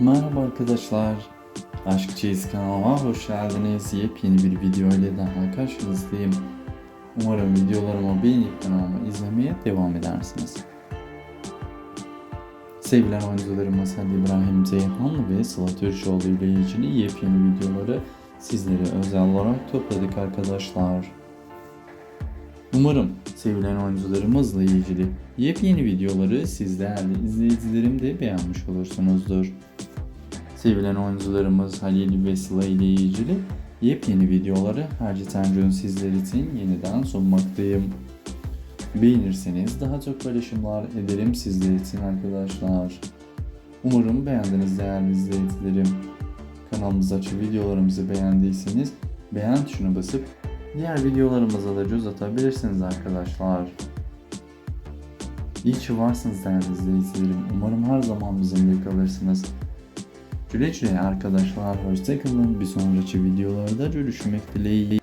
Merhaba arkadaşlar. Aşk Çeyiz kanalıma hoş geldiniz. Yepyeni bir video ile daha karşınızdayım. Umarım videolarımı beğenip kanalımı izlemeye devam edersiniz. Sevilen oyuncularımız Halil İbrahim Ceyhan ve Sıla Türkoğlu ile ilgili yepyeni videoları sizlere özel olarak topladık arkadaşlar. Umarım sevilen oyuncularımızla ilgili yepyeni videoları siz değerli izleyicilerim de beğenmiş olursunuzdur. Sevilen oyuncularımız Halil ve Sıla ile ilgili yepyeni videoları Hacı Tenco'nun sizler için yeniden sunmaktayım. Beğenirseniz daha çok paylaşımlar ederim sizler için arkadaşlar. Umarım beğendiniz değerli izleyicilerim. Kanalımızdaki videolarımızı beğendiyseniz beğen tuşuna basıp diğer videolarımıza da göz atabilirsiniz arkadaşlar. İyi ki varsınız değerli izleyicilerim. Umarım her zaman bizimle kalırsınız. Güle güle arkadaşlar. Hoşçakalın. Bir sonraki videolarda görüşmek dileğiyle.